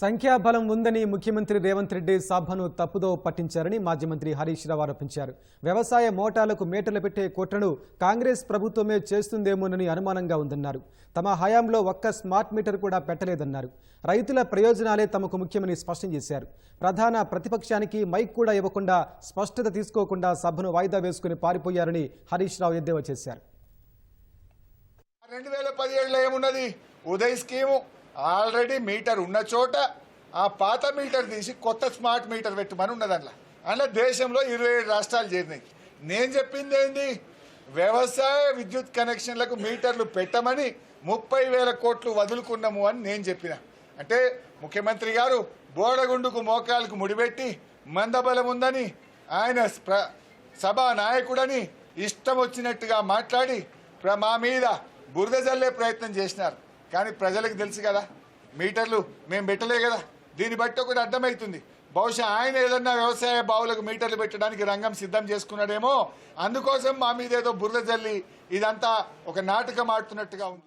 సంఖ్యాబలం ఉందని ముఖ్యమంత్రి రేవంత్ రెడ్డి సభను తప్పుదో పట్టించారని మాజీ మంత్రి హరీష్ రావు ఆరోపించారు. వ్యవసాయ మోటాలకు మేటలు పెట్టే కుట్రను కాంగ్రెస్ ప్రభుత్వమే చేస్తుందేమోనని అనుమానంగా ఉందన్నారు. తమ హయాంలో ఒక్క స్మార్ట్ మీటర్ కూడా పెట్టలేదన్నారు. రైతుల ప్రయోజనాలే తమకు ముఖ్యమని స్పష్టం చేశారు. ప్రధాన ప్రతిపక్షానికి మైక్ కూడా ఇవ్వకుండా స్పష్టత తీసుకోకుండా సభను వాయిదా వేసుకుని పారిపోయారని హరీష్ రావు ఎద్దేవా చేశారు. రెండు వేల పదిహేడులో ఏమున్నది? ఉదయ్ స్కీము. ఆల్రెడీ మీటర్ ఉన్న చోట ఆ పాత మీటర్ తీసి కొత్త స్మార్ట్ మీటర్ పెట్టమని ఉన్నది అందులో అందులో దేశంలో ఇరవై ఏడు రాష్ట్రాలు చేరినాయి. నేను చెప్పింది ఏంది? వ్యవసాయ విద్యుత్ కనెక్షన్లకు మీటర్లు పెట్టమని ముప్పై వేల కోట్లు వదులుకున్నాము అని నేను చెప్పిన. అంటే ముఖ్యమంత్రి గారు బోడగుండుకు మోకాలకు ముడిపెట్టి మందబలం ఉందని ఆయన ప్ర- సభా నాయకుడని ఇష్టం వచ్చినట్టుగా మాట్లాడి మా మీద బురద జల్లే ప్రయత్నం చేసినారు. కానీ ప్రజలకు తెలుసు కదా మీటర్లు మేము పెట్టలే కదా. దీన్ని బట్టి ఒకటి అర్థమవుతుంది. బహుశా ఆయన ఏదన్నా వ్యవసాయ బావులకు మీటర్లు పెట్టడానికి రంగం సిద్ధం చేసుకున్నాడేమో అందుకోసం మా మీద ఏదో బురద జల్లి ఇదంతా ఒక నాటకం ఆడుతున్నట్టుగా ఉంది.